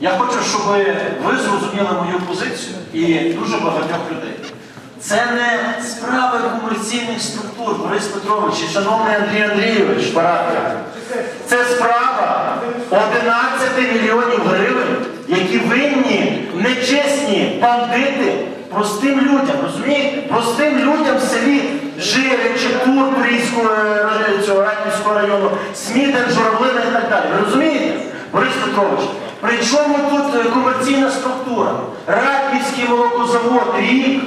Я хочу, щоб ви зрозуміли мою позицію і дуже багатьох людей. Це не справа комерційних структур, Борис Петрович шановний Андрій Андрійович Парадка. Це справа 11 мільйонів гривень, які винні нечесні бандити простим людям, розумієте? Простим людям в селі Жиричі, Турбрійського е, цього району, Смітен, Журавлина і так далі. Розумієте, Борис Петрович? При чому тут е, комерційна структура? Раківський молокозавод, рік,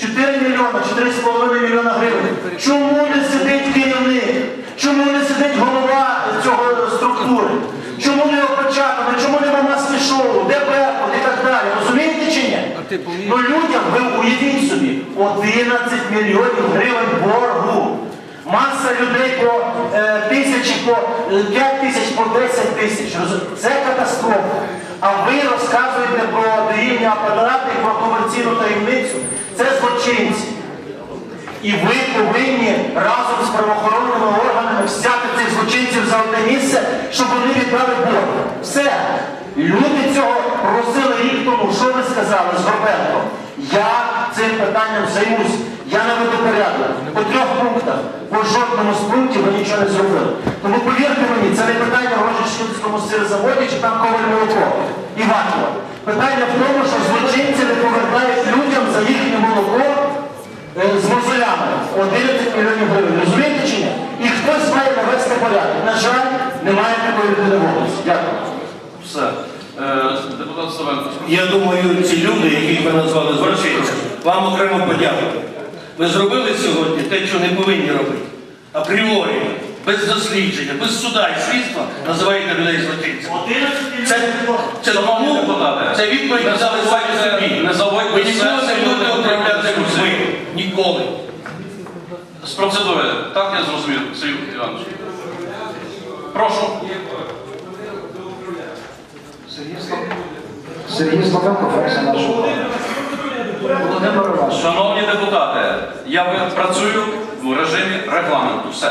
4 мільйони, 4,5 мільйона гривень. Чому не сидить керівник? Чому не сидить голова цього структури? Чому не опечатано? Чому нема маски шоу? Де Беркут і так далі? Розумієте чи ні? Ну людям ви уявіть собі 11 мільйонів гривень боргу. Маса людей по е, тисячі, по е, 5 тисяч, по 10 тисяч. Це катастрофа. А ви розказуєте про доїльні апарати, про комерційну таємницю. Це злочинці. І ви повинні разом з правоохоронними органами взяти цих злочинців за одне місце, щоб вони віддали борг. Все. Люди цього просили рік тому. Що ви сказали з Горбенком? Я цим питанням займусь. Я наведу порядок. По трьох пунктах. По жодному з пунктів ви нічого не зробили. Тому повірте мені, це не питання в Сирзаводі чи там коваль молоко. Іванова. Питання в тому, що злочинці не повертають людям за їхнє молоко е, з мозолями 11 мільйонів гривень. Розумієте чи ні? І хтось має навести порядок. На жаль, немає такої людини в. Дякую. Все. Е, Депутат Савенко. Я думаю, ці люди, яких ви назвали злочинцями, вам окремо подякувати. Ви зробили сьогодні те, що не повинні робити. Апріорі, без дослідження, без суда і слідства називаєте людей злочинцями. Це, це тому, це відповідь на самі собі. Ви ніколи не будете управляти людьми. Ніколи. З процедури. Так я зрозумів, Сергій Іванович. Прошу. Сергій Славенко, фракція нашого. Шановні депутати, я працюю в режимі регламенту. Все.